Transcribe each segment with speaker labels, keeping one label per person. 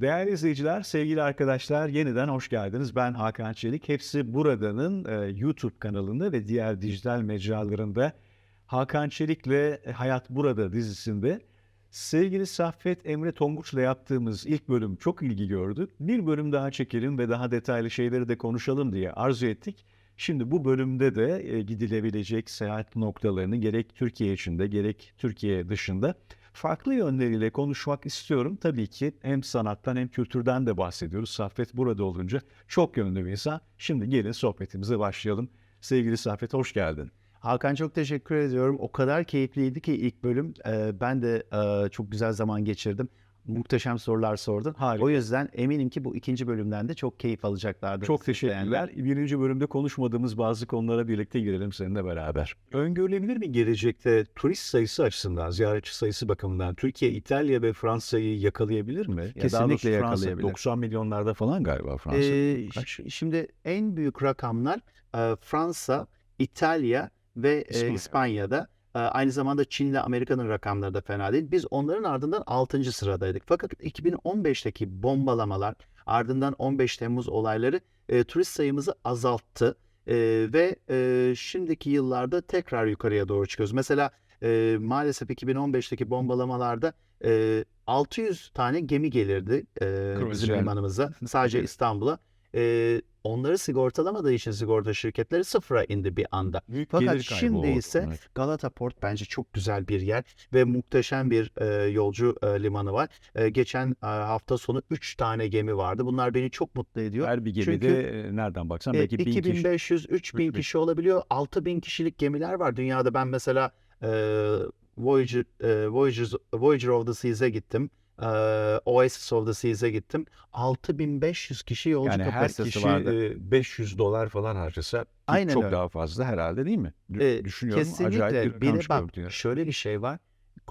Speaker 1: Değerli izleyiciler, sevgili arkadaşlar yeniden hoş geldiniz. Ben Hakan Çelik. Hepsi Burada'nın e, YouTube kanalında ve diğer dijital mecralarında Hakan Çelik'le Hayat Burada dizisinde sevgili Saffet Emre Tonguç'la yaptığımız ilk bölüm çok ilgi gördü. Bir bölüm daha çekelim ve daha detaylı şeyleri de konuşalım diye arzu ettik. Şimdi bu bölümde de e, gidilebilecek seyahat noktalarını gerek Türkiye içinde gerek Türkiye dışında farklı yönleriyle konuşmak istiyorum. Tabii ki hem sanattan hem kültürden de bahsediyoruz. Saffet burada olunca çok yönlü bir insan. Şimdi gelin sohbetimize başlayalım. Sevgili Saffet hoş geldin.
Speaker 2: Hakan çok teşekkür ediyorum. O kadar keyifliydi ki ilk bölüm. Ee, ben de e, çok güzel zaman geçirdim. Muhteşem sorular sordun.
Speaker 1: Harika.
Speaker 2: O yüzden eminim ki bu ikinci bölümden de çok keyif alacaklardır.
Speaker 1: Çok
Speaker 2: izleyenler.
Speaker 1: teşekkürler. Birinci bölümde konuşmadığımız bazı konulara birlikte girelim seninle beraber. Öngörülebilir mi gelecekte turist sayısı açısından, ziyaretçi sayısı bakımından Türkiye, İtalya ve Fransa'yı yakalayabilir mi? Ya
Speaker 2: Kesinlikle
Speaker 1: doğrusu Fransa
Speaker 2: yakalayabilir.
Speaker 1: 90 milyonlarda falan galiba Fransa.
Speaker 2: Ee,
Speaker 1: Kaç?
Speaker 2: şimdi en büyük rakamlar Fransa, İtalya ve
Speaker 1: İspanya.
Speaker 2: İspanya'da. E, aynı zamanda Çin ile Amerika'nın rakamları da fena değil. Biz onların ardından 6. sıradaydık. Fakat 2015'teki bombalamalar ardından 15 Temmuz olayları e, turist sayımızı azalttı. E, ve e, şimdiki yıllarda tekrar yukarıya doğru çıkıyoruz. Mesela e, maalesef 2015'teki bombalamalarda e, 600 tane gemi gelirdi e, bizim limanımıza. Sadece İstanbul'a. E, onları sigortalamadığı için sigorta şirketleri sıfıra indi bir anda.
Speaker 1: Büyük
Speaker 2: Fakat şimdi
Speaker 1: oldu.
Speaker 2: ise
Speaker 1: Evet.
Speaker 2: Galata Port bence çok güzel bir yer ve muhteşem bir e, yolcu e, limanı var. E, geçen e, hafta sonu 3 tane gemi vardı. Bunlar beni çok mutlu ediyor.
Speaker 1: Her bir gemide
Speaker 2: Çünkü-
Speaker 1: e, nereden baksan belki bin kişi.
Speaker 2: 2500 3000
Speaker 1: Üç bin.
Speaker 2: kişi olabiliyor. 6000 kişilik gemiler var dünyada. Ben mesela e, Voyager e, Voyager Voyager of the Seas'e gittim. E, Oasis of the Seas'e gittim. 6500 kişi yolcu
Speaker 1: Yani her kişi
Speaker 2: vardı.
Speaker 1: e, 500 dolar falan harcasa
Speaker 2: Aynen
Speaker 1: çok
Speaker 2: öyle.
Speaker 1: daha fazla herhalde değil mi? Dü-
Speaker 2: E,
Speaker 1: Düşünüyorum
Speaker 2: Kesinlikle.
Speaker 1: acayip bir
Speaker 2: Bir de bak şöyle bir şey var.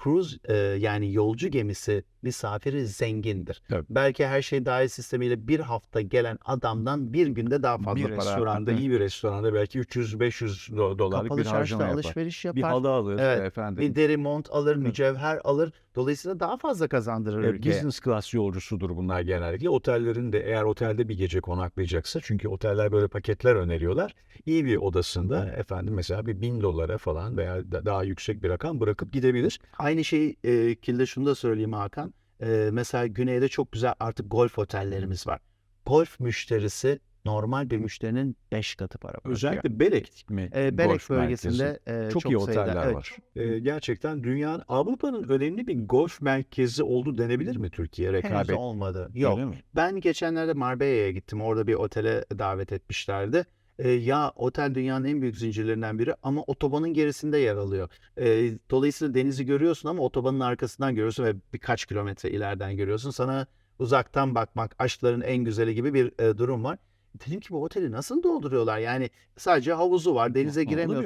Speaker 2: Cruise e, yani yolcu gemisi misafiri zengindir.
Speaker 1: Tabii.
Speaker 2: Belki her şey dahil sistemiyle bir hafta gelen adamdan bir günde daha fazla
Speaker 1: bir
Speaker 2: para
Speaker 1: restoranda, iyi bir restoranda belki 300-500 do- dolarlık
Speaker 2: Kapalı
Speaker 1: bir harcama yapar.
Speaker 2: alışveriş
Speaker 1: Bir
Speaker 2: yapar.
Speaker 1: halı alır
Speaker 2: Evet,
Speaker 1: efendim.
Speaker 2: Bir deri mont alır, mücevher alır. Dolayısıyla daha fazla kazandırır
Speaker 1: Evet,
Speaker 2: ülkeye.
Speaker 1: business class yolcusudur bunlar genellikle. Otellerin de eğer otelde bir gece konaklayacaksa çünkü oteller böyle paketler öneriyorlar. İyi bir odasında efendim mesela bir bin dolara falan veya da- daha yüksek bir rakam bırakıp gidebilir.
Speaker 2: Aynı şeyi e, kilde şunu da söyleyeyim Hakan. E, mesela güneyde çok güzel artık golf otellerimiz var. Golf müşterisi normal bir müşterinin 5 katı para bırakıyor.
Speaker 1: Özellikle Belek mi?
Speaker 2: E, Belek
Speaker 1: golf merkezi?
Speaker 2: bölgesinde e,
Speaker 1: çok,
Speaker 2: çok,
Speaker 1: iyi
Speaker 2: sayıda,
Speaker 1: oteller
Speaker 2: evet.
Speaker 1: var. Ee, gerçekten dünyanın Avrupa'nın önemli bir golf merkezi oldu denebilir mi Türkiye
Speaker 2: Henüz
Speaker 1: rekabet?
Speaker 2: olmadı. Yok. Ben geçenlerde Marbella'ya gittim. Orada bir otele davet etmişlerdi. Ya otel dünyanın en büyük zincirlerinden biri ama otobanın gerisinde yer alıyor. Ee, dolayısıyla denizi görüyorsun ama otobanın arkasından görüyorsun ve birkaç kilometre ileriden görüyorsun. Sana uzaktan bakmak aşkların en güzeli gibi bir e, durum var. Dedim ki bu oteli nasıl dolduruyorlar? Yani sadece havuzu var, denize
Speaker 1: mi?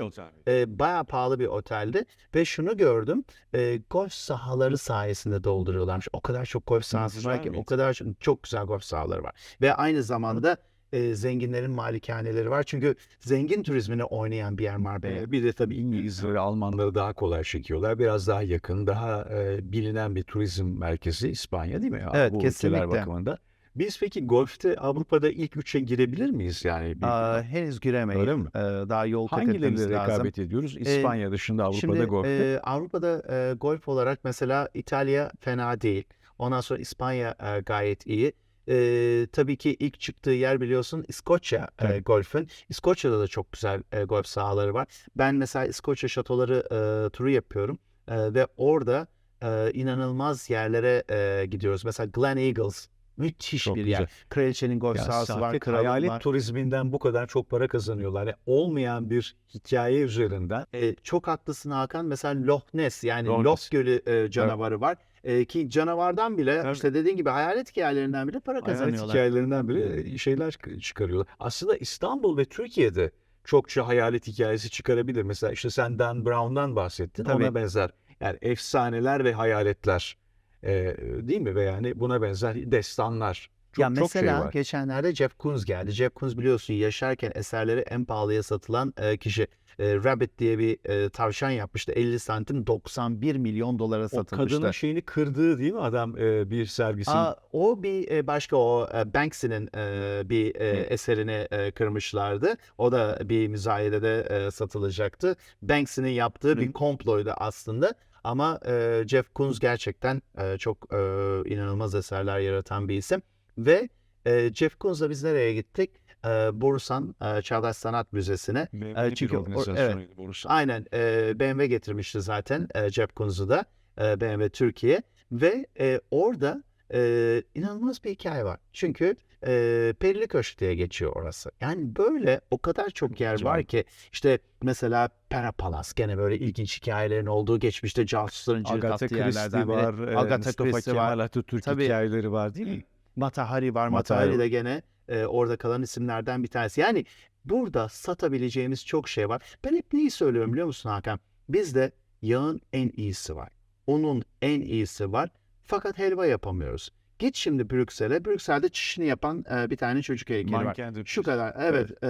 Speaker 2: E, bayağı pahalı bir oteldi ve şunu gördüm. e, golf sahaları sayesinde dolduruyorlarmış. O kadar çok golf sahası var ki o kadar çok, çok güzel golf sahaları var. Ve aynı zamanda e, zenginlerin malikaneleri var. Çünkü zengin turizmine oynayan bir yer Marbella.
Speaker 1: Ee, bir de tabii İngilizleri, Almanları daha kolay çekiyorlar. Biraz daha yakın, daha e, bilinen bir turizm merkezi İspanya değil mi? ya,
Speaker 2: Evet,
Speaker 1: bu
Speaker 2: kesinlikle.
Speaker 1: bakımında. Biz peki golfte Avrupa'da ilk üçe girebilir miyiz yani?
Speaker 2: Aa, henüz giremeyiz.
Speaker 1: Öyle mi?
Speaker 2: E, daha yol kat etmemiz lazım.
Speaker 1: rekabet ediyoruz? İspanya dışında Avrupa'da
Speaker 2: Şimdi
Speaker 1: golfte.
Speaker 2: e, Avrupa'da e, golf olarak mesela İtalya fena değil. Ondan sonra İspanya e, gayet iyi. E, tabii ki ilk çıktığı yer biliyorsun İskoçya e,
Speaker 1: Tabii.
Speaker 2: golfün. İskoçya'da da çok güzel e, golf sahaları var. Ben mesela İskoçya şatoları e, turu yapıyorum E, ve orada e, inanılmaz yerlere e, gidiyoruz. Mesela Glen Eagles müthiş
Speaker 1: Çok
Speaker 2: bir
Speaker 1: güzel.
Speaker 2: yer. Kraliçenin golf
Speaker 1: Ya
Speaker 2: sahası var,
Speaker 1: hayalet
Speaker 2: var.
Speaker 1: turizminden bu kadar çok para kazanıyorlar. Yani olmayan bir hikaye üzerinden
Speaker 2: E, çok haklısın Hakan. Mesela Loch Ness yani
Speaker 1: Loch
Speaker 2: Loch. Gölü e, canavarı var. E, ki canavardan bile
Speaker 1: Tabii.
Speaker 2: işte dediğin gibi hayalet hikayelerinden bile para
Speaker 1: hayalet
Speaker 2: kazanıyorlar.
Speaker 1: hikayelerinden biri şeyler çık- çıkarıyorlar. Aslında İstanbul ve Türkiye'de çokça hayalet hikayesi çıkarabilir. Mesela işte sen Dan Brown'dan bahsettin.
Speaker 2: Tabii.
Speaker 1: Ona benzer. Yani efsaneler ve hayaletler e, değil mi? Ve yani buna benzer destanlar Çok,
Speaker 2: ya
Speaker 1: çok şey
Speaker 2: mesela
Speaker 1: var.
Speaker 2: geçenlerde Jeff Koons geldi. Jeff Koons biliyorsun yaşarken eserleri en pahalıya satılan e, kişi. E, Rabbit diye bir e, tavşan yapmıştı. 50 santim 91 milyon dolara
Speaker 1: O
Speaker 2: satılmıştı.
Speaker 1: kadının şeyini kırdığı değil mi adam e, bir sergisini?
Speaker 2: Aa, o bir e, başka o e, Banksy'nin e, bir e,
Speaker 1: Hı.
Speaker 2: eserini e, kırmışlardı. O da bir müzayedede e, satılacaktı. Banksy'nin yaptığı bir
Speaker 1: Hı.
Speaker 2: komploydu aslında. Ama e, Jeff Koons gerçekten e, çok e, inanılmaz eserler yaratan bir isim. Ve e, Jeff Koons'la biz nereye gittik? E, Borusan e, Çağdaş Sanat Müzesi'ne.
Speaker 3: BMW bir
Speaker 2: çünkü o-
Speaker 3: organizasyonuydu Borusan.
Speaker 2: Aynen e, BMW getirmişti zaten e, Jeff Koons'u da e, BMW Türkiye ve e, orada e, inanılmaz bir hikaye var. Çünkü e, Perili Köşk diye geçiyor orası. Yani böyle o kadar çok yer var ki işte mesela Pera Palace gene böyle ilginç hikayelerin olduğu geçmişte casusların cirit attığı yerlerden biri.
Speaker 1: var, e,
Speaker 2: Agatha
Speaker 1: Mustafa
Speaker 2: Christie
Speaker 1: Kemal
Speaker 2: var.
Speaker 1: Atatürk
Speaker 2: Tabii.
Speaker 1: hikayeleri var değil mi?
Speaker 2: Mata Hari var.
Speaker 1: Mata
Speaker 2: Mata Hari
Speaker 1: Hari.
Speaker 2: de gene e, orada kalan isimlerden bir tanesi. Yani burada satabileceğimiz çok şey var. Ben hep neyi söylüyorum biliyor musun Hakan? Bizde yağın en iyisi var. Unun en iyisi var. Fakat helva yapamıyoruz. Git şimdi Brüksel'e. Brüksel'de çişini yapan e, bir tane çocuk heykeli var.
Speaker 1: Manken de
Speaker 2: Şu kadar evet e,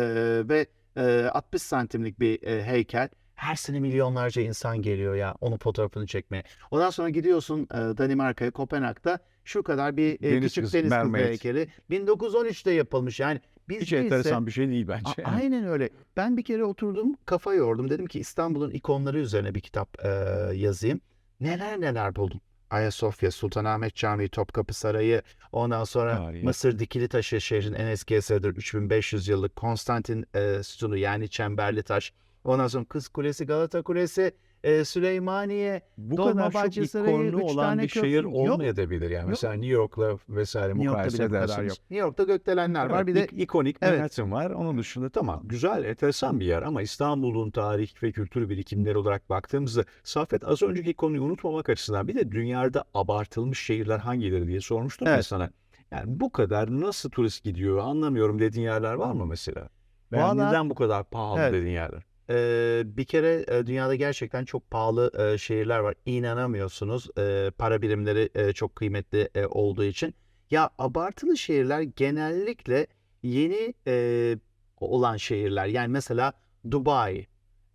Speaker 2: ve e, 60 santimlik bir e, heykel. Her sene milyonlarca insan geliyor ya onun fotoğrafını çekmeye. Ondan sonra gidiyorsun e, Danimarka'ya Kopenhag'da şu kadar bir e,
Speaker 1: Deniz
Speaker 2: küçük
Speaker 1: kızı,
Speaker 2: deniz kızı heykeli. 1913'te yapılmış yani. Biz
Speaker 1: Hiç
Speaker 2: değilse-
Speaker 1: enteresan bir şey değil bence.
Speaker 2: A- aynen öyle. Ben bir kere oturdum kafa yordum. Dedim ki İstanbul'un ikonları üzerine bir kitap e, yazayım. Neler neler buldum. Ayasofya, Sultanahmet Camii, Topkapı Sarayı, ondan sonra
Speaker 1: Tarihi.
Speaker 2: Mısır Dikili Taşı şehrin en eski eseridir. 3500 yıllık Konstantin e, sütunu yani Çemberli Taş. Ondan sonra Kız Kulesi, Galata Kulesi, e, Süleymaniye.
Speaker 1: Bu kadar çok
Speaker 2: Sarayı,
Speaker 1: ikonlu olan bir şehir
Speaker 2: Yok.
Speaker 1: olmayabilir yani. Mesela New York'la vesaire
Speaker 2: New York'ta
Speaker 1: mukayese
Speaker 2: kadar
Speaker 1: ederseniz.
Speaker 2: yok. New York'ta gökdelenler var.
Speaker 1: Evet,
Speaker 2: Bir de
Speaker 1: ik- ikonik
Speaker 2: Evet.
Speaker 1: Manhattan var. Onun dışında tamam güzel, enteresan bir yer ama İstanbul'un tarih ve kültür birikimleri olarak baktığımızda Saffet az önceki konuyu unutmamak açısından bir de dünyada abartılmış şehirler hangileri diye sormuştum ya
Speaker 2: Evet.
Speaker 1: sana. Yani bu kadar nasıl turist gidiyor anlamıyorum dediğin yerler var mı mesela?
Speaker 2: Vallahi-
Speaker 1: neden bu kadar pahalı
Speaker 2: Evet.
Speaker 1: dediğin yerler?
Speaker 2: Ee, bir kere dünyada gerçekten çok pahalı e, şehirler var. İnanamıyorsunuz. E, para birimleri e, çok kıymetli e, olduğu için. Ya abartılı şehirler genellikle yeni e, olan şehirler. Yani mesela Dubai.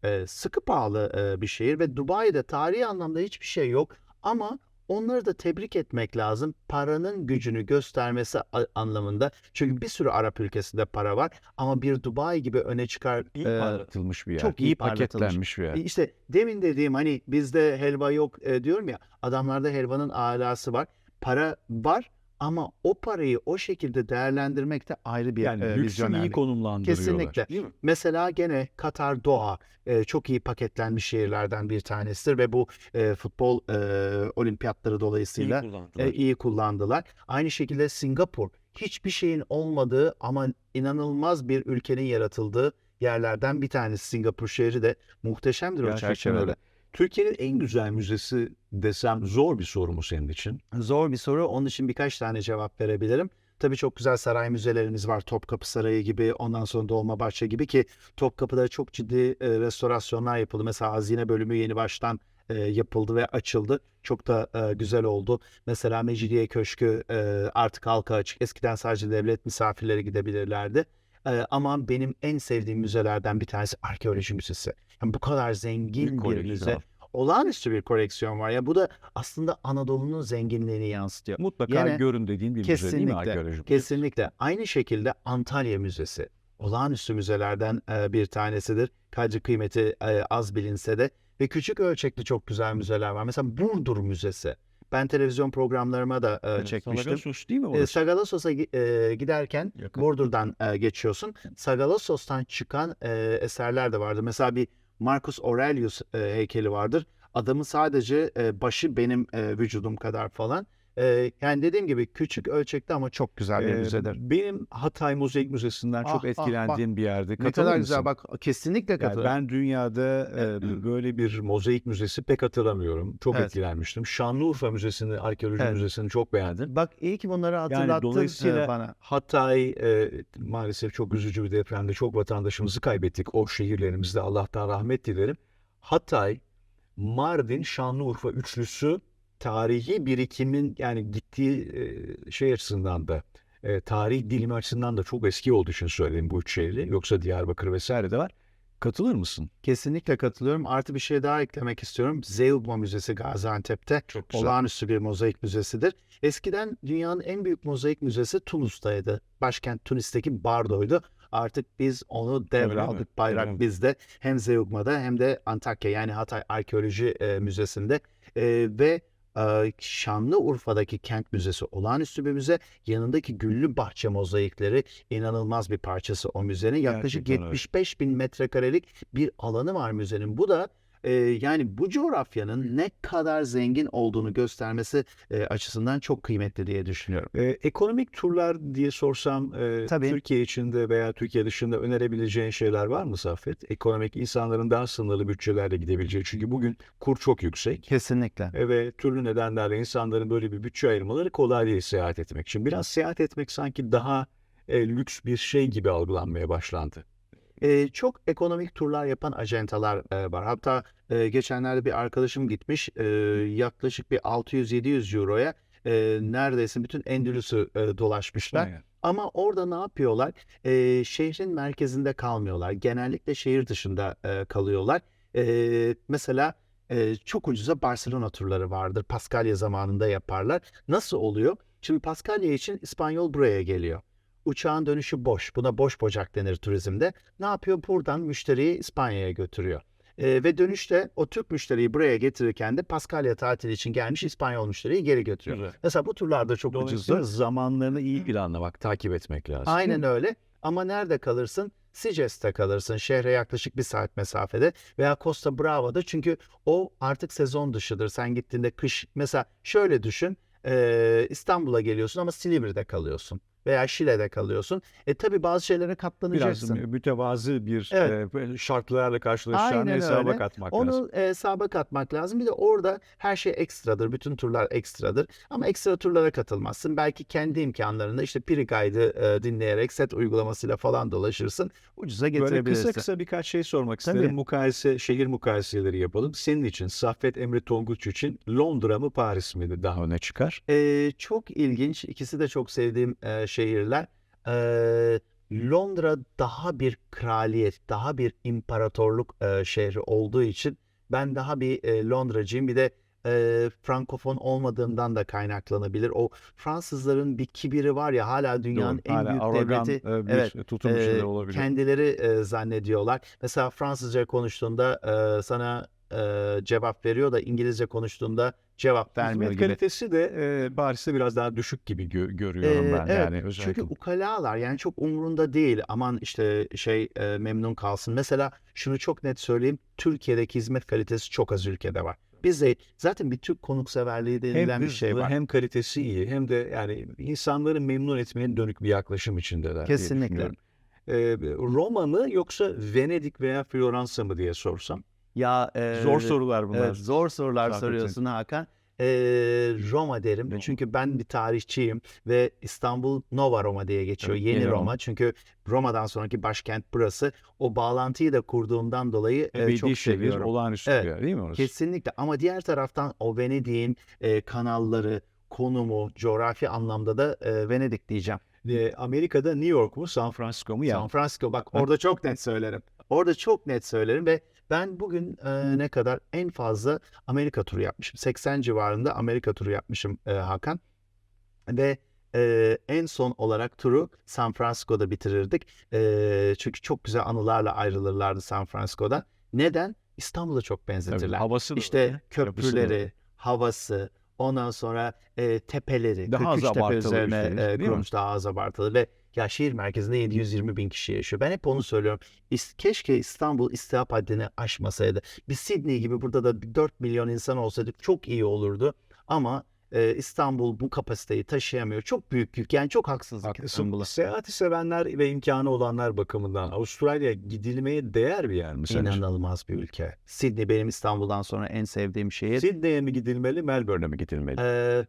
Speaker 2: E, sıkı pahalı e, bir şehir ve Dubai'de tarihi anlamda hiçbir şey yok. Ama onları da tebrik etmek lazım. Paranın gücünü göstermesi anlamında. Çünkü bir sürü Arap ülkesinde para var. Ama bir Dubai gibi öne çıkar
Speaker 1: İyi
Speaker 2: e,
Speaker 1: parlatılmış bir yer.
Speaker 2: çok iyi
Speaker 1: paketlenmiş bir yer.
Speaker 2: e, İşte demin dediğim hani bizde helva yok e, diyorum ya adamlarda helvanın alası var. Para var ama o parayı o şekilde değerlendirmek de ayrı bir
Speaker 1: Yani
Speaker 2: e,
Speaker 1: lüksü iyi
Speaker 2: vizyonerlik.
Speaker 1: konumlandırıyorlar.
Speaker 2: Kesinlikle.
Speaker 1: Değil mi?
Speaker 2: Mesela gene Katar Doha e, çok iyi paketlenmiş şehirlerden bir tanesidir ve bu e, futbol e, olimpiyatları dolayısıyla
Speaker 1: İyi kullandılar.
Speaker 2: e, iyi kullandılar. Aynı şekilde Singapur hiçbir şeyin olmadığı ama inanılmaz bir ülkenin yaratıldığı yerlerden bir tanesi Singapur şehri de muhteşemdir o
Speaker 1: Gerçekten
Speaker 2: çerçevede.
Speaker 1: öyle. Türkiye'nin en güzel müzesi desem zor bir soru mu senin için?
Speaker 2: Zor bir soru. Onun için birkaç tane cevap verebilirim. Tabii çok güzel saray müzelerimiz var. Topkapı Sarayı gibi, ondan sonra Dolmabahçe gibi ki Topkapı'da çok ciddi e, restorasyonlar yapıldı. Mesela Hazine bölümü yeni baştan e, yapıldı ve açıldı. Çok da e, güzel oldu. Mesela Mecidiye Köşkü e, artık halka açık. Eskiden sadece devlet misafirleri gidebilirlerdi. E, ama benim en sevdiğim müzelerden bir tanesi arkeoloji müzesi. Yani bu kadar zengin bir
Speaker 1: koleksiyon.
Speaker 2: müze. Olağanüstü bir koleksiyon var. Ya bu da aslında Anadolu'nun zenginliğini yansıtıyor.
Speaker 1: Mutlaka
Speaker 2: Yine-
Speaker 1: görün dediğin bir müze değil mi
Speaker 2: Kesinlikle.
Speaker 1: arkeoloji? müzesi?
Speaker 2: Kesinlikle. Aynı şekilde Antalya Müzesi. Olağanüstü müzelerden e, bir tanesidir. Kadri kıymeti e, az bilinse de ve küçük ölçekli çok güzel müzeler var. Mesela Burdur Müzesi. Ben televizyon programlarıma da e, çekmiştim.
Speaker 1: Saragosos değil mi
Speaker 2: E,
Speaker 1: orası?
Speaker 2: Sagalassos'a gi- e, giderken
Speaker 1: Yakın.
Speaker 2: Burdur'dan e, geçiyorsun. Sagalassos'tan çıkan e, eserler de vardır. Mesela bir Marcus Aurelius e, heykeli vardır. Adamın sadece e, başı benim e, vücudum kadar falan. Yani dediğim gibi küçük ölçekte ama çok güzel bir müzedir.
Speaker 1: Benim Hatay Mozaik Müzesi'nden
Speaker 2: Ah,
Speaker 1: çok
Speaker 2: ah,
Speaker 1: etkilendiğim bir yerde.
Speaker 2: Ne
Speaker 1: Katılır
Speaker 2: kadar
Speaker 1: mısın?
Speaker 2: güzel bak kesinlikle
Speaker 1: Yani
Speaker 2: katılıyorum.
Speaker 1: ben dünyada e, böyle bir mozaik müzesi pek hatırlamıyorum. Çok
Speaker 2: Evet.
Speaker 1: etkilenmiştim. Şanlıurfa Müzesi'ni, arkeoloji
Speaker 2: Evet.
Speaker 1: müzesini çok beğendim.
Speaker 2: Bak iyi ki bunları hatırlattın
Speaker 1: dolayısıyla-
Speaker 2: e, bana.
Speaker 1: Hatay e, maalesef çok üzücü bir depremde çok vatandaşımızı kaybettik. O şehirlerimizde Allah'tan rahmet dilerim. Hatay, Mardin, Şanlıurfa üçlüsü tarihi birikimin yani gittiği e, şey açısından da e, tarih dilimi açısından da çok eski olduğu için söyledim bu üç şehri. Yoksa Diyarbakır vesaire de var. Katılır mısın?
Speaker 2: Kesinlikle katılıyorum. Artı bir şey daha eklemek istiyorum. Zeugma Müzesi Gaziantep'te
Speaker 1: Çok
Speaker 2: olağanüstü bir mozaik müzesidir. Eskiden dünyanın en büyük mozaik müzesi Tunus'taydı. Başkent Tunis'teki Bardo'ydu. Artık biz onu devraldık. Bayrak
Speaker 1: Öyle
Speaker 2: bizde. Hem Zeugma'da hem de Antakya yani Hatay Arkeoloji e, Müzesi'nde. E, ve Şanlıurfa'daki kent müzesi olağanüstü bir müze. Yanındaki Güllü Bahçe mozaikleri inanılmaz bir parçası o müzenin. Yaklaşık
Speaker 1: Gerçekten öyle.
Speaker 2: 75 bin metrekarelik bir alanı var müzenin. Bu da e, yani bu coğrafyanın ne kadar zengin olduğunu göstermesi e, açısından çok kıymetli diye düşünüyorum.
Speaker 1: Ee, ekonomik turlar diye sorsam e,
Speaker 2: Tabii.
Speaker 1: Türkiye içinde veya Türkiye dışında önerebileceğin şeyler var mı Saffet? Ekonomik insanların daha sınırlı bütçelerle gidebileceği. Çünkü bugün kur çok yüksek.
Speaker 2: Kesinlikle.
Speaker 1: E, Ve türlü nedenlerle insanların böyle bir bütçe ayırmaları kolay değil seyahat etmek için. Biraz seyahat etmek sanki daha e, lüks bir şey gibi algılanmaya başlandı.
Speaker 2: Ee, çok ekonomik turlar yapan ajantalar e, var. Hatta e, geçenlerde bir arkadaşım gitmiş e, yaklaşık bir 600-700 euroya e, neredeyse bütün Endülüs'ü e, dolaşmışlar.
Speaker 1: Yani.
Speaker 2: Ama orada ne yapıyorlar? E, şehrin merkezinde kalmıyorlar. Genellikle şehir dışında e, kalıyorlar. E, mesela e, çok ucuza Barcelona turları vardır. Paskalya zamanında yaparlar. Nasıl oluyor? Şimdi Paskalya için İspanyol buraya geliyor. Uçağın dönüşü boş. Buna boş bocak denir turizmde. Ne yapıyor? Buradan müşteriyi İspanya'ya götürüyor. E, ve dönüşte o Türk müşteriyi buraya getirirken de Paskalya tatili için gelmiş İspanyol müşteriyi geri götürüyor.
Speaker 1: Güzel.
Speaker 2: Mesela bu turlarda çok ucuzdur.
Speaker 1: zamanlarını iyi planlamak, takip etmek lazım.
Speaker 2: Aynen öyle. Ama nerede kalırsın? Sices'te kalırsın. Şehre yaklaşık bir saat mesafede. Veya Costa Brava'da. Çünkü o artık sezon dışıdır. Sen gittiğinde kış. Mesela şöyle düşün. eee, İstanbul'a geliyorsun ama Silivri'de kalıyorsun. Veya Şile'de kalıyorsun. E tabi bazı şeylere
Speaker 1: Biraz
Speaker 2: katlanacaksın.
Speaker 1: mütevazı bir
Speaker 2: Evet.
Speaker 1: e, böyle şartlarla karşılaşacağını hesaba
Speaker 2: öyle.
Speaker 1: katmak lazım.
Speaker 2: Onu e, hesaba katmak lazım. Bir de orada her şey ekstradır. Bütün turlar ekstradır. Ama ekstra turlara katılmazsın. Belki kendi imkanlarında işte Piri Guide'ı e, dinleyerek set uygulamasıyla falan dolaşırsın. Ucuza
Speaker 1: Böyle
Speaker 2: getirebilirsin.
Speaker 1: kısa kısa birkaç şey sormak
Speaker 2: Tabii.
Speaker 1: isterim. Mukayese, şehir mukayeseleri yapalım. Senin için, Saffet Emre Tonguç için Londra mı Paris miydi daha öne çıkar?
Speaker 2: Ee, çok ilginç. İkisi de çok sevdiğim e, şehirler. Ee, Londra daha bir kraliyet, daha bir imparatorluk e, şehri olduğu için ben daha bir e, Londracıyım. Bir de e, Frankofon olmadığımdan da kaynaklanabilir. O Fransızların bir kibiri var ya hala dünyanın
Speaker 1: Doğru.
Speaker 2: en
Speaker 1: Hala
Speaker 2: büyük
Speaker 1: arrogant,
Speaker 2: devleti.
Speaker 1: e, bir
Speaker 2: Evet,
Speaker 1: tutum içinde olabilir.
Speaker 2: kendileri e, zannediyorlar. Mesela Fransızca konuştuğunda e, sana e, cevap veriyor da İngilizce konuştuğunda cevap vermiyor
Speaker 1: Hizmet
Speaker 2: gibi.
Speaker 1: kalitesi de e, Paris'te biraz daha düşük gibi gö- görüyorum
Speaker 2: Ee,
Speaker 1: ben.
Speaker 2: evet,
Speaker 1: yani özellikle.
Speaker 2: Çünkü ukalalar yani çok umurunda değil. Aman işte şey e, memnun kalsın. Mesela şunu çok net söyleyeyim. Türkiye'deki hizmet kalitesi çok az ülkede var. Bizde zaten bir Türk konukseverliği
Speaker 1: hem
Speaker 2: denilen bir şey var.
Speaker 1: hem kalitesi iyi hem de yani insanları memnun etmeye dönük bir yaklaşım içindeler diye
Speaker 2: Kesinlikle.
Speaker 1: Ee, Roma mı yoksa Venedik veya Floransa mı diye sorsam.
Speaker 2: Ya e,
Speaker 1: Zor sorular bunlar.
Speaker 2: Evet, zor sorular
Speaker 1: Saffet'in.
Speaker 2: soruyorsun Hakan. Ee, Roma derim.
Speaker 1: Roma.
Speaker 2: Çünkü ben bir tarihçiyim ve İstanbul Nova Roma diye geçiyor.
Speaker 1: Evet,
Speaker 2: Yeni,
Speaker 1: Yeni
Speaker 2: Roma.
Speaker 1: Roma.
Speaker 2: Çünkü Roma'dan sonraki başkent burası. O bağlantıyı da kurduğumdan dolayı e,
Speaker 1: Ebedi
Speaker 2: çok
Speaker 1: şehir,
Speaker 2: seviyorum.
Speaker 1: olağanüstü
Speaker 2: Evet,
Speaker 1: bir yer değil mi orası?
Speaker 2: Kesinlikle ama diğer taraftan o Venedik'in e, kanalları, konumu, coğrafi anlamda da e, Venedik diyeceğim.
Speaker 1: Ee, Amerika'da New York mu San Francisco mu?
Speaker 2: San
Speaker 1: Yani
Speaker 2: Francisco bak orada çok net söylerim. Orada çok net söylerim ve ben bugün e, ne kadar en fazla Amerika turu yapmışım. 80 civarında Amerika turu yapmışım e, Hakan. Ve e, en son olarak turu San Francisco'da bitirirdik. E, çünkü çok güzel anılarla ayrılırlardı San Francisco'dan. Neden? İstanbul'a çok
Speaker 1: Tabii,
Speaker 2: benzetirler.
Speaker 1: havası da
Speaker 2: İşte
Speaker 1: yapısı da
Speaker 2: köprüleri,
Speaker 1: öyle.
Speaker 2: havası, ondan sonra e, tepeleri,
Speaker 1: Daha az
Speaker 2: 43 tepe üzerine e, kurulmuş daha az abartılı ve ya şehir merkezinde 720 bin kişi yaşıyor. Ben hep onu söylüyorum. Keşke İstanbul istihap haddini aşmasaydı. Bir Sydney gibi burada da 4 milyon insan olsaydı çok iyi olurdu. Ama e, İstanbul bu kapasiteyi taşıyamıyor. Çok büyük yük. Yani çok haksızlık
Speaker 1: Haklısın.
Speaker 2: İstanbul'a.
Speaker 1: Seyahati sevenler ve imkanı olanlar bakımından Avustralya gidilmeye değer bir yer mi sence?
Speaker 2: İnanılmaz bir ülke. Sydney benim İstanbul'dan sonra en sevdiğim şehir.
Speaker 1: Sydney'e mi gidilmeli, Melbourne'e mi gidilmeli?
Speaker 2: Ee,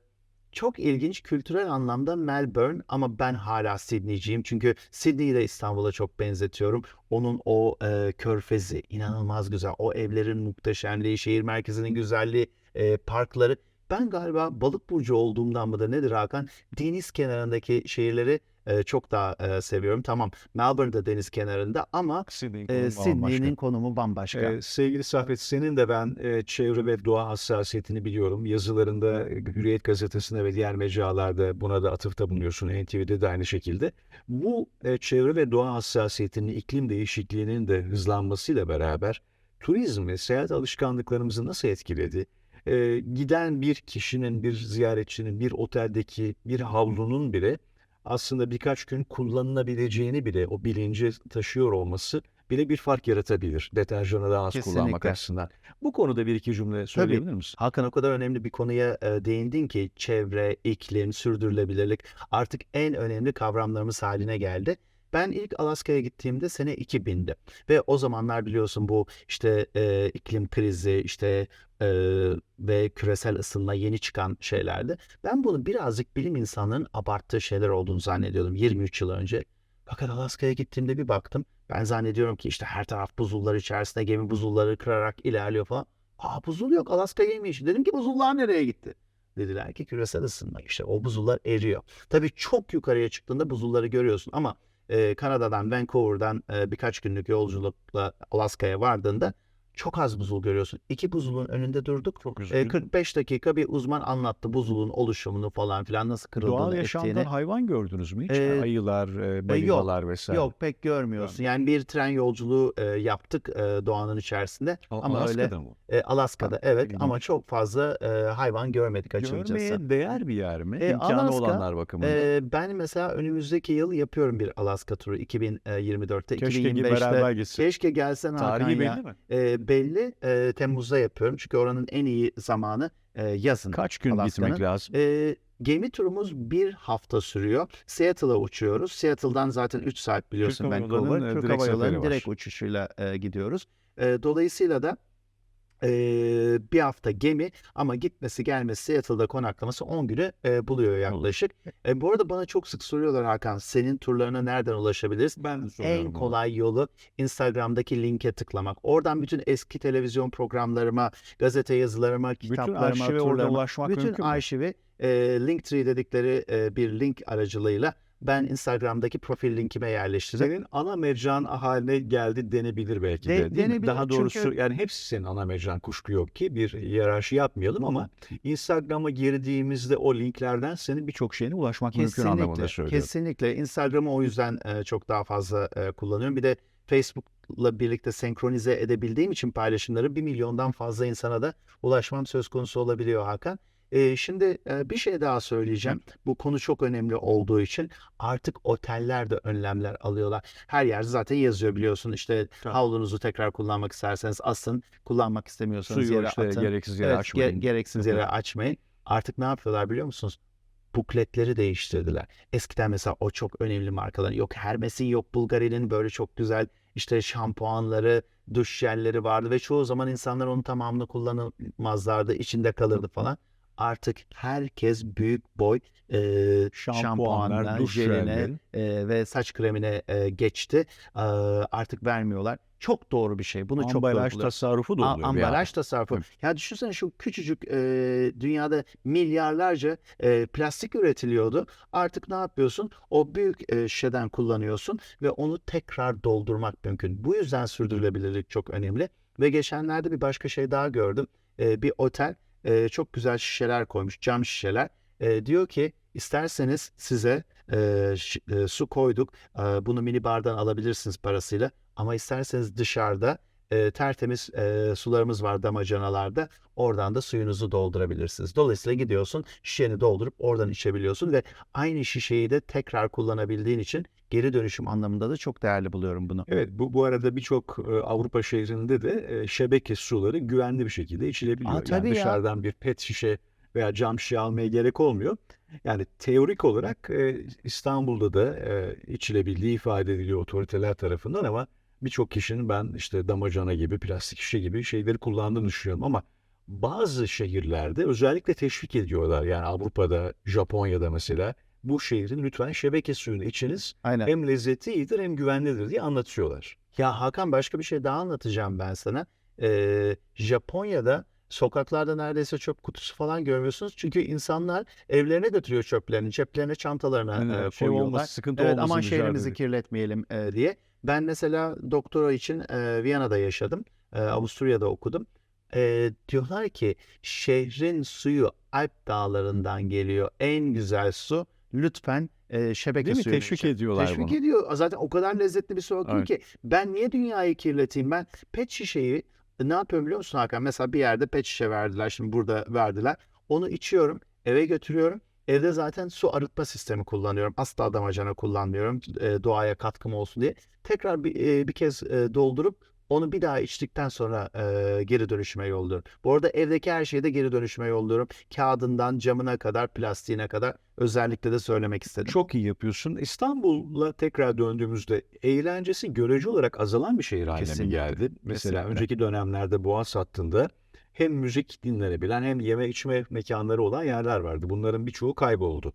Speaker 2: çok ilginç kültürel anlamda Melbourne ama ben hala Sydney'ciyim. Çünkü Sydney'i de İstanbul'a çok benzetiyorum. Onun o e, körfezi inanılmaz güzel. O evlerin muhteşemliği, şehir merkezinin güzelliği, e, parkları. Ben galiba balık burcu olduğumdan mıdır nedir Hakan? Deniz kenarındaki şehirleri e, çok daha e, seviyorum. Tamam Melbourne da deniz kenarında ama
Speaker 1: Sydney'in
Speaker 2: e,
Speaker 1: konumu
Speaker 2: Sydney'nin
Speaker 1: bambaşka.
Speaker 2: konumu bambaşka.
Speaker 1: Ee, sevgili Saffet senin de ben e, çevre ve doğa hassasiyetini biliyorum. Yazılarında e, Hürriyet gazetesinde ve diğer mecralarda buna da atıfta bulunuyorsun. NTV'de de aynı şekilde. Bu e, çevre ve doğa hassasiyetinin iklim değişikliğinin de hızlanmasıyla beraber turizm ve seyahat alışkanlıklarımızı nasıl etkiledi? E, giden bir kişinin, bir ziyaretçinin, bir oteldeki bir havlunun bile aslında birkaç gün kullanılabileceğini bile o bilinci taşıyor olması bile bir fark yaratabilir. Deterjanı daha az kullanmak
Speaker 2: Kesinlikle.
Speaker 1: açısından. Bu konuda bir iki cümle söyleyebilir misin?
Speaker 2: Hakan o kadar önemli bir konuya e, değindin ki çevre, iklim, sürdürülebilirlik artık en önemli kavramlarımız haline geldi. Ben ilk Alaska'ya gittiğimde sene 2000'di ve o zamanlar biliyorsun bu işte e, iklim krizi işte e, ve küresel ısınma yeni çıkan şeylerdi. Ben bunu birazcık bilim insanlarının abarttığı şeyler olduğunu zannediyordum 23 yıl önce. Fakat Alaska'ya gittiğimde bir baktım. Ben zannediyorum ki işte her taraf buzullar içerisinde gemi buzulları kırarak ilerliyor falan. Aa buzul yok Alaska gemiymiş. Dedim ki buzullar nereye gitti? Dediler ki küresel ısınma işte o buzullar eriyor. Tabii çok yukarıya çıktığında buzulları görüyorsun ama Kanada'dan Vancouver'dan birkaç günlük yolculukla Alaska'ya vardığında çok az buzul görüyorsun. İki buzulun önünde durduk.
Speaker 1: Çok
Speaker 2: E, 45 dakika bir uzman anlattı buzulun oluşumunu falan filan nasıl kırıldığını
Speaker 1: Doğal
Speaker 2: ettiğini.
Speaker 1: yaşamdan hayvan gördünüz mü hiç?
Speaker 2: Ee,
Speaker 1: Ayılar, e, balinalar vesaire.
Speaker 2: Yok pek görmüyorsun. Yani bir tren yolculuğu e, yaptık e, doğanın içerisinde.
Speaker 1: A-
Speaker 2: ama öyle
Speaker 1: Alaska'da mı?
Speaker 2: e, Alaska'da
Speaker 1: Ha,
Speaker 2: evet
Speaker 1: ilginç.
Speaker 2: ama çok fazla e, hayvan görmedik açıkçası.
Speaker 1: Görmeye değer bir yer mi?
Speaker 2: E,
Speaker 1: İmkanı
Speaker 2: Alaska,
Speaker 1: olanlar bakımından.
Speaker 2: E, ben mesela önümüzdeki yıl yapıyorum bir Alaska turu 2024'te.
Speaker 1: Keşke
Speaker 2: 2025'te.
Speaker 1: beraber gitsin.
Speaker 2: Keşke gelsen Hakan
Speaker 1: Tarihi
Speaker 2: ya.
Speaker 1: belli mi?
Speaker 2: E, belli e, Temmuz'da yapıyorum çünkü oranın en iyi zamanı e, yazın.
Speaker 1: Kaç gün
Speaker 2: Alaska'nın.
Speaker 1: gitmek lazım?
Speaker 2: E, gemi turumuz bir hafta sürüyor. Seattle'a uçuyoruz. Seattle'dan zaten 3 saat biliyorsun Vancouver. Türk
Speaker 1: direkt
Speaker 2: Hava Yolları'nın direkt uçuşuyla e, gidiyoruz. E, dolayısıyla da e, bir hafta gemi ama gitmesi gelmesi Seattle'da konaklaması 10 günü e, buluyor yaklaşık. E, bu arada bana çok sık soruyorlar Hakan senin turlarına nereden ulaşabiliriz?
Speaker 1: Ben
Speaker 2: En kolay yolu Instagram'daki linke tıklamak. Oradan bütün eski televizyon programlarıma, gazete yazılarıma,
Speaker 1: Bütün
Speaker 2: kitaplarıma,
Speaker 1: arşive orada
Speaker 2: turlarıma,
Speaker 1: ulaşmak
Speaker 2: bütün
Speaker 1: mümkün mü?
Speaker 2: arşivi e, Linktree dedikleri e, bir link aracılığıyla ben Instagram'daki profil linkime yerleştirdim.
Speaker 1: Senin ana mecran haline geldi denebilir belki de.
Speaker 2: De- denebilir
Speaker 1: Daha doğrusu
Speaker 2: çünkü-
Speaker 1: yani hepsi senin ana mecran kuşku yok ki bir hiyerarşi yapmayalım ama Instagram'a girdiğimizde o linklerden senin birçok şeyine ulaşmak mümkün anlamında söylüyorum.
Speaker 2: Kesinlikle. Instagram'ı o yüzden e, çok daha fazla e, kullanıyorum. Bir de Facebook'la birlikte senkronize edebildiğim için paylaşımları bir milyondan fazla insana da ulaşmam söz konusu olabiliyor Hakan. E, şimdi e, bir şey daha söyleyeceğim. Bu konu çok önemli olduğu için artık oteller de önlemler alıyorlar. Her yer zaten yazıyor biliyorsun. İşte
Speaker 1: Tabii.
Speaker 2: havlunuzu tekrar kullanmak isterseniz asın, kullanmak istemiyorsanız
Speaker 1: Suyu
Speaker 2: yere
Speaker 1: işte
Speaker 2: atın.
Speaker 1: gereksiz yere
Speaker 2: Evet, ge-
Speaker 1: açmayın.
Speaker 2: gereksiz
Speaker 1: Hı hı.
Speaker 2: yere açmayın. Artık ne yapıyorlar biliyor musunuz? Bukletleri değiştirdiler. Eskiden mesela o çok önemli markaların yok Hermes'in yok Bulgari'nin böyle çok güzel işte şampuanları, duş jelleri vardı ve çoğu zaman insanlar onun tamamını kullanamazlardı, içinde kalırdı falan. Artık herkes büyük boy e,
Speaker 1: Şampuanlar,
Speaker 2: jeline e, ve saç kremine e, geçti. E, artık vermiyorlar. Çok doğru bir şey. Bunu çok doğru
Speaker 1: Ambalaj tasarrufu da
Speaker 2: A-
Speaker 1: oluyor bir
Speaker 2: ambalaj
Speaker 1: yandan.
Speaker 2: tasarrufu.
Speaker 1: Tabii.
Speaker 2: Ya düşünsene şu küçücük e, dünyada milyarlarca e, plastik üretiliyordu. Artık ne yapıyorsun? O büyük e, şişeden kullanıyorsun ve onu tekrar doldurmak mümkün. Bu yüzden sürdürülebilirlik çok önemli. Ve geçenlerde bir başka şey daha gördüm. E, bir otel e, çok güzel şişeler koymuş, cam şişeler. E, diyor ki isterseniz size e, su koyduk. E, bunu mini bardan alabilirsiniz parasıyla. Ama isterseniz dışarıda e, tertemiz e, sularımız var damacanalarda. Oradan da suyunuzu doldurabilirsiniz. Dolayısıyla gidiyorsun şişeni doldurup oradan içebiliyorsun ve aynı şişeyi de tekrar kullanabildiğin için geri dönüşüm anlamında da çok değerli buluyorum bunu.
Speaker 1: Evet bu bu arada birçok e, Avrupa şehrinde de e, şebeke suları güvenli bir şekilde içilebiliyor.
Speaker 2: Aa,
Speaker 1: yani
Speaker 2: ya.
Speaker 1: dışarıdan bir pet şişe veya cam şişe almaya gerek olmuyor. Yani teorik olarak e, İstanbul'da da e, içilebildiği ifade ediliyor otoriteler tarafından ama birçok kişinin ben işte damacana gibi, plastik şişe gibi şeyleri kullandığını düşünüyorum ama bazı şehirlerde özellikle teşvik ediyorlar. Yani Avrupa'da, Japonya'da mesela bu şehrin lütfen şebeke suyunu içiniz.
Speaker 2: Aynen.
Speaker 1: Hem lezzeti iyidir hem güvenlidir diye anlatıyorlar.
Speaker 2: Ya Hakan başka bir şey daha anlatacağım ben sana. Ee, Japonya'da Sokaklarda neredeyse çöp kutusu falan görmüyorsunuz. Çünkü insanlar evlerine götürüyor çöplerini, ceplerine, çantalarına
Speaker 1: Yani
Speaker 2: e,
Speaker 1: şey
Speaker 2: koyuyorlar.
Speaker 1: olması, sıkıntı
Speaker 2: Evet
Speaker 1: olmasın
Speaker 2: aman şehrimizi kirletmeyelim e, diye. Ben mesela doktora için e, Viyana'da yaşadım. E, Avusturya'da okudum. E, diyorlar ki şehrin suyu Alp dağlarından geliyor. En güzel su. Lütfen e, şebeke
Speaker 1: Değil mi?
Speaker 2: suyunu
Speaker 1: Teşvik
Speaker 2: için.
Speaker 1: ediyorlar
Speaker 2: Teşvik
Speaker 1: bunu.
Speaker 2: ediyor. Zaten o kadar lezzetli bir su akıyor
Speaker 1: Evet.
Speaker 2: ki ben niye dünyayı kirleteyim? Ben pet şişeyi e, ne yapıyorum biliyor musun Hakan? Mesela bir yerde pet şişe verdiler. Şimdi burada verdiler. Onu içiyorum. Eve götürüyorum. Evde zaten su arıtma sistemi kullanıyorum. Asla damacana kullanmıyorum. e, doğaya katkım olsun diye. Tekrar bir, e, bir kez e, doldurup onu bir daha içtikten sonra e, geri dönüşüme yolluyorum. Bu arada evdeki her şeyi de geri dönüşüme yolluyorum. Kağıdından camına kadar, plastiğine kadar özellikle de söylemek istedim.
Speaker 1: Çok iyi yapıyorsun. İstanbul'a tekrar döndüğümüzde eğlencesi görece olarak azalan bir şehir haline mi geldi? Mesela
Speaker 2: kesinlikle.
Speaker 1: önceki dönemlerde Boğaz hattında hem müzik dinlenebilen hem yeme içme mekanları olan yerler vardı. Bunların birçoğu kayboldu.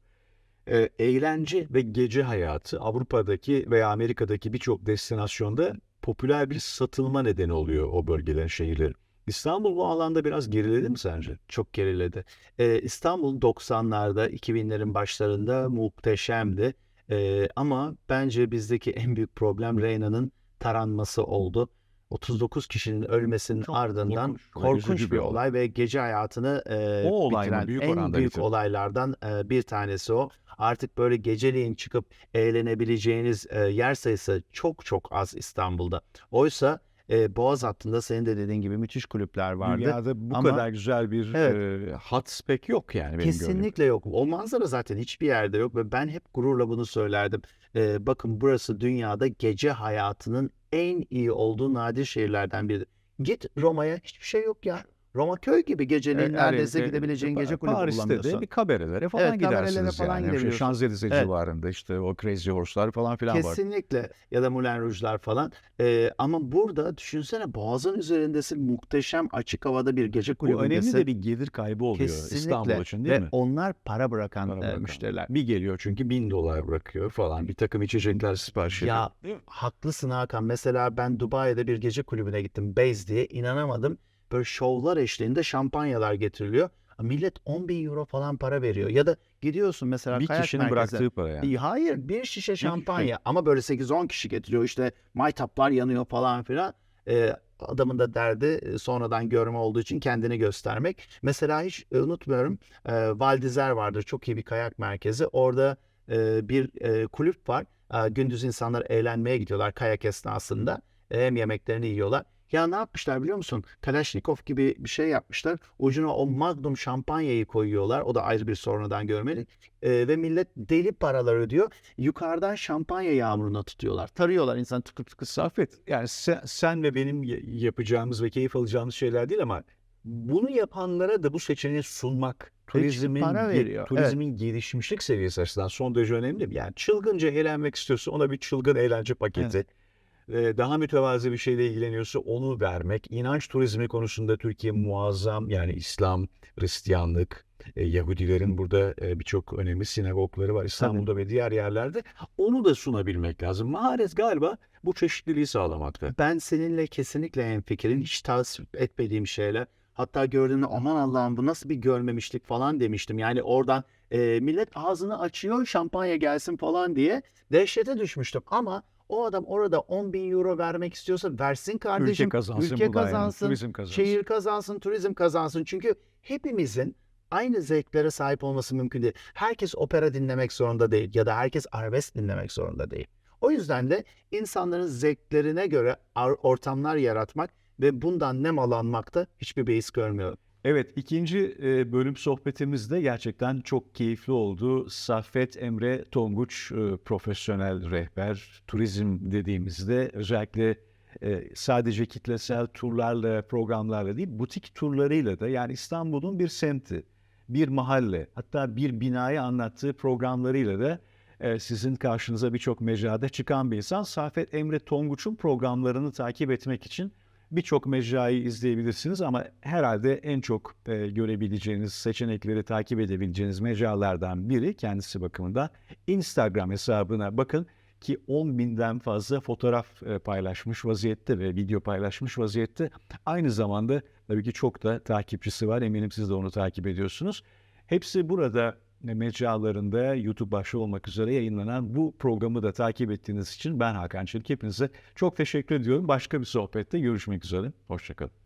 Speaker 1: Ee, eğlence ve gece hayatı Avrupa'daki veya Amerika'daki birçok destinasyonda popüler bir satılma nedeni oluyor o bölgelerin şehirlerin. İstanbul bu alanda biraz geriledi mi sence?
Speaker 2: Çok geriledi. Ee, İstanbul 90'larda, 2000'lerin başlarında muhteşemdi. Ee, ama bence bizdeki en büyük problem Reyna'nın taranması oldu. 39 kişinin ölmesinin
Speaker 1: Çok
Speaker 2: ardından
Speaker 1: korkunç
Speaker 2: korkunç bir
Speaker 1: bir olay.
Speaker 2: olay ve gece hayatını e,
Speaker 1: O olay mı?
Speaker 2: bitiren
Speaker 1: Büyük
Speaker 2: en büyük
Speaker 1: bitirdi.
Speaker 2: olaylardan e, bir tanesi o. Artık böyle geceleyin çıkıp eğlenebileceğiniz e, yer sayısı çok çok az İstanbul'da. Oysa e, Boğaz hattında senin de dediğin gibi müthiş kulüpler vardı.
Speaker 1: Dünyada bu
Speaker 2: Ama-
Speaker 1: kadar güzel bir
Speaker 2: Evet.
Speaker 1: e, hat pek yok yani benim gördüğüm.
Speaker 2: Kesinlikle yok. O manzara zaten hiçbir yerde yok ve ben hep gururla bunu söylerdim. Ee, bakın burası dünyada gece hayatının en iyi olduğu nadir şehirlerden biri. Git Roma'ya hiçbir şey yok ya. Roma köy gibi geceleyin
Speaker 1: E,
Speaker 2: neredeyse
Speaker 1: yani,
Speaker 2: gidebileceğin gece kulübü
Speaker 1: Paris'te de bir kabarelere falan
Speaker 2: Evet, kabarelere
Speaker 1: gidersiniz
Speaker 2: falan
Speaker 1: yani. Şey,
Speaker 2: gidebiliyorsun.
Speaker 1: Şanzelize
Speaker 2: Evet.
Speaker 1: civarında işte o Crazy Horse'lar falan filan var.
Speaker 2: Kesinlikle ya da Moulin Rouge'lar falan. Ee, ama burada düşünsene Boğaz'ın üzerindesin muhteşem açık havada bir gece
Speaker 1: Bu önemli
Speaker 2: kulübündesin.
Speaker 1: de bir gelir kaybı oluyor İstanbul
Speaker 2: Kesinlikle.
Speaker 1: için değil
Speaker 2: Ve
Speaker 1: mi?
Speaker 2: onlar para bırakan,
Speaker 1: Para
Speaker 2: e,
Speaker 1: bırakan.
Speaker 2: müşteriler.
Speaker 1: Bir geliyor çünkü bin dolar bırakıyor falan. Bir takım içecekler sipariş ediyor.
Speaker 2: Ya haklısın Hakan. Mesela ben Dubai'de bir gece kulübüne gittim. Base diye. inanamadım. Böyle şovlar eşliğinde şampanyalar getiriliyor. Millet 10 bin euro falan para veriyor. Ya da gidiyorsun mesela
Speaker 1: bir
Speaker 2: kayak
Speaker 1: kişinin
Speaker 2: merkezine.
Speaker 1: bıraktığı para yani.
Speaker 2: Hayır bir şişe şampanya ama böyle 8-10 kişi getiriyor işte maytaplar yanıyor falan filan. Ee, adamın da derdi e, sonradan görme olduğu için kendini göstermek. Mesela hiç unutmuyorum e, Val d'Isère vardır çok iyi bir kayak merkezi. Orada e, bir e, kulüp var. E, gündüz insanlar eğlenmeye gidiyorlar kayak esnasında. E, hem yemeklerini yiyorlar. Ya ne yapmışlar biliyor musun? Kalashnikov gibi bir şey yapmışlar. Ucuna o Magnum şampanyayı koyuyorlar. O da ayrı bir sonradan görmeli. Ee, ve millet deli paralar ödüyor. Yukarıdan şampanya yağmuruna tutuyorlar. Tarıyorlar insan tıkır tıkır.
Speaker 1: Safet yani sen, sen ve benim yapacağımız ve keyif alacağımız şeyler değil ama bunu yapanlara da bu seçeneği sunmak turizmin
Speaker 2: para veriyor,
Speaker 1: turizmin gelişmişlik seviyesi açısından son derece önemli? Yani çılgınca eğlenmek istiyorsa ona bir çılgın eğlence paketi. Ee, Daha mütevazi bir şeyle ilgileniyorsa onu vermek. İnanç turizmi konusunda Türkiye muazzam yani İslam, Hristiyanlık, e, Yahudilerin burada e, birçok önemli sinagogları var İstanbul'da ve diğer yerlerde. Onu da sunabilmek lazım. Maharet galiba bu çeşitliliği sağlamakta.
Speaker 2: Ben seninle kesinlikle hemfikirim. Hiç tasvip etmediğim şeyler. Hatta gördüğümde aman Allah'ım bu nasıl bir görmemişlik falan demiştim. Yani oradan e, millet ağzını açıyor şampanya gelsin falan diye dehşete düşmüştüm. Ama o adam orada 10 bin euro vermek istiyorsa versin kardeşim.
Speaker 1: ülke kazansın
Speaker 2: ülke
Speaker 1: yani,
Speaker 2: kazansın,
Speaker 1: turizm kazansın.
Speaker 2: Şehir kazansın, turizm kazansın. Çünkü hepimizin aynı zevklere sahip olması mümkün değil. Herkes opera dinlemek zorunda değil ya da herkes arabesk dinlemek zorunda değil. O yüzden de insanların zevklerine göre ar- ortamlar yaratmak ve bundan nemalanmakta hiçbir beis görmüyorum.
Speaker 1: Evet, ikinci e, bölüm sohbetimizde gerçekten çok keyifli oldu. Saffet Emre Tonguç, e, profesyonel rehber, turizm dediğimizde özellikle e, sadece kitlesel turlarla, programlarla değil, butik turlarıyla da yani İstanbul'un bir semti, bir mahalle, hatta bir binayı anlattığı programlarıyla da sizin karşınıza birçok mecrada çıkan bir insan. Saffet Emre Tonguç'un programlarını takip etmek için birçok mecrayı izleyebilirsiniz ama herhalde en çok e, görebileceğiniz, seçenekleri takip edebileceğiniz mecralardan biri kendisi bakımından Instagram hesabına bakın. ki 10 binden fazla fotoğraf e, paylaşmış vaziyette ve video paylaşmış vaziyette. Aynı zamanda tabii ki çok da takipçisi var. Eminim siz de onu takip ediyorsunuz. Hepsi burada mecralarında YouTube başta olmak üzere yayınlanan bu programı da takip ettiğiniz için ben Hakan Çelik. Hepinize çok teşekkür ediyorum. Başka bir sohbette görüşmek üzere. Hoşçakalın.